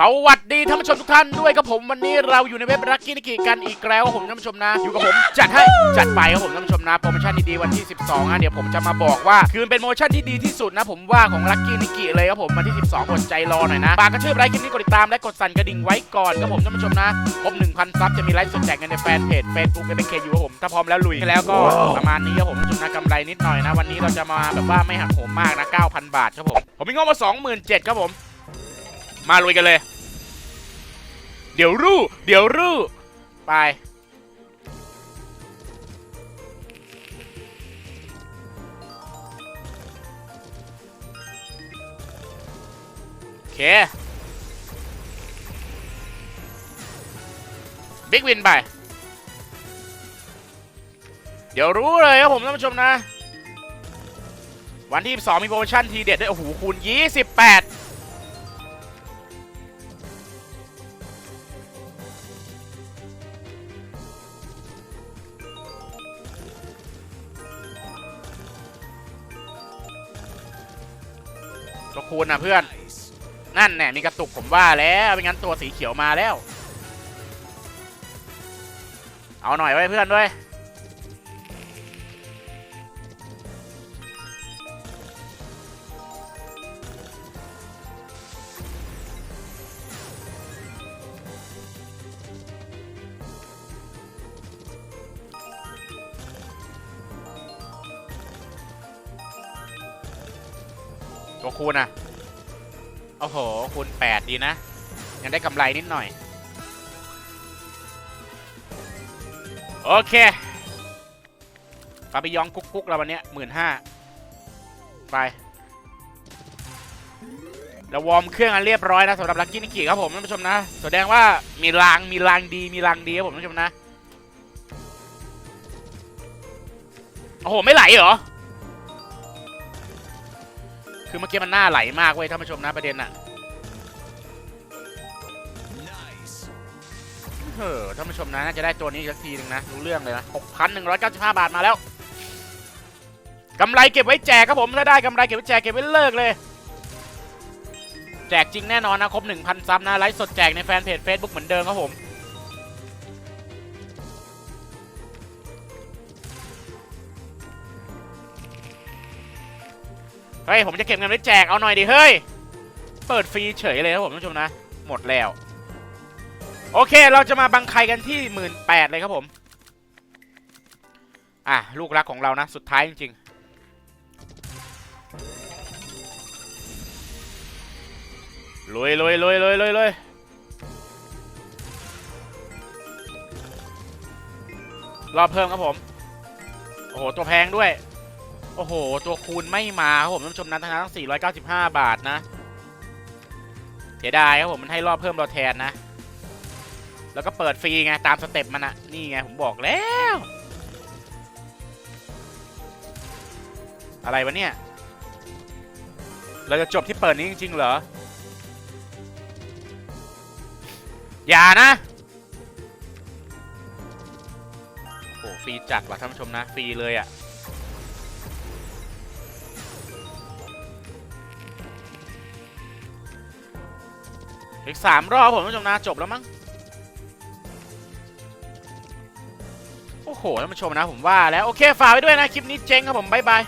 สวัสดีท่านผู้ชมทุกท่านด้วยกับผมวันนี้เราอยู่ในเว็บรักกี้นิกิกันอีกแล้วครับผมท่านผู้ชมนะ อยู่กับผมจัดให้จัดไปครับผมท่านผู้ชมนะโปรโมชั่นดีๆวันที่ 12อะเดี๋ยวผมจะมาบอกว่าคือมันเป็นโปรโมชั่นที่ดีที่สุดนะ ผมว่าของรักกี้นิกิเลยครับผมวันที่ 12อดใจรอหน่อยนะฝากกระชื่อไลค์คลิปนี้กดติดตามและกดสั่นกระดิ่งไว้ก่อนครับผมท่านผู้ชมนะครบ1,000ซับจะมีไลฟ์สดแจกเงินในแฟนเพจ Facebook เป็นเคอยู่ครับผมถ้าพร้อมแล้วลุยแล้วก็ประมาณนี้ครับผมท่านผู้ชมนะกำไรนิดหน่อยนะ วันนี้เราจะมาแบบว่าไม่หักโหมมากนะ9,000 บาทครับผมผมมีงบมา27,000ครับผม มาลุยกันเลย เดี๋ยวรู้ เดี๋ยวรู้ ไป โอเค บิ๊กวินไป เดี๋ยวรู้เลยครับผมท่านผู้ชมนะ วันที่ 2 มีโปรโมชั่นทีเด็ดด้วย โอ้โหคูณ28 ตัวคูณนะเพื่อน นั่นแน่มีกระตุกผมว่าแล้วไม่งั้นตัวสีเขียวมาแล้ว เอาหน่อยไว้เพื่อนด้วย ตัวคูณอะ โอ้โห คูณ8ดีนะ ยังได้กำไรนิดหน่อย โอเคปาไปยองกุ๊กกุ๊กเราวันเนี้ยหมื่นห้าไปเราวอร์มเครื่องกันเรียบร้อยนะสำหรับลักกี้นิกิครับผมท่านผู้ชมนะ แสดงว่ามีรางมีรางดีมีรางดีครับผมท่านผู้ชมนะ โอ้โห ไม่ไหลเหรอ คือเมื่อกี้มันหน้าไหลมากเว้ยท่านผู้ชมนะประเด็นอะเออท่านผู้ชมนะน่าจะได้ตัวนี้อีกสักทีหนึ่งนะรู้เรื่องเลยนะ6,195 บาทมาแล้วกำไรเก็บไว้แจกครับผมถ้าได้กำไรเก็บไว้แจกเก็บไว้เลิกเลย แจกจริงแน่นอนนะครบ1,000ซับนะไลฟ์สดแจกในแฟนเพจ Facebook เหมือนเดิมครับผม เฮ้ย ผมจะเก็บเงินไว้แจกเอาหน่อยดิ เฮ้ย เปิดฟรีเฉยเลยครับผมท่านผู้ชมนะ หมดแล้ว โอเค เราจะมาบังใครกันที่หมื่นแปดเลยครับผม อะ ลูกรักของเรานะ สุดท้ายจริงๆลุยลุยลุยลุยลุยลุยรอเพิ่มครับผม โอ้โห ตัวแพงด้วย โอ้โห ตัวคูณไม่มาครับผมท่านผู้ชมนะทั้งนั้นทั้ง495 บาทนะ เสียดายครับผมมันให้รอบเพิ่มเราแทนนะ แล้วก็เปิดฟรีไงตามสเต็ปมันอะนี่ไงผมบอกแล้ว อะไรวะเนี่ย เราจะจบที่เปิดนี้จริงๆเหรอ อย่านะโอ้ฟรีจัดว่ะท่านผู้ชมนะ ฟรีเลยอะ อีกสามรอบผมท่านผู้ชมนะจบแล้วมั้งโอ้โหท่านผู้ชมนะผมว่าแล้ว โอเค ฝากไว้ด้วยนะ คลิปนี้เจ๊งครับผม บ๊ายบาย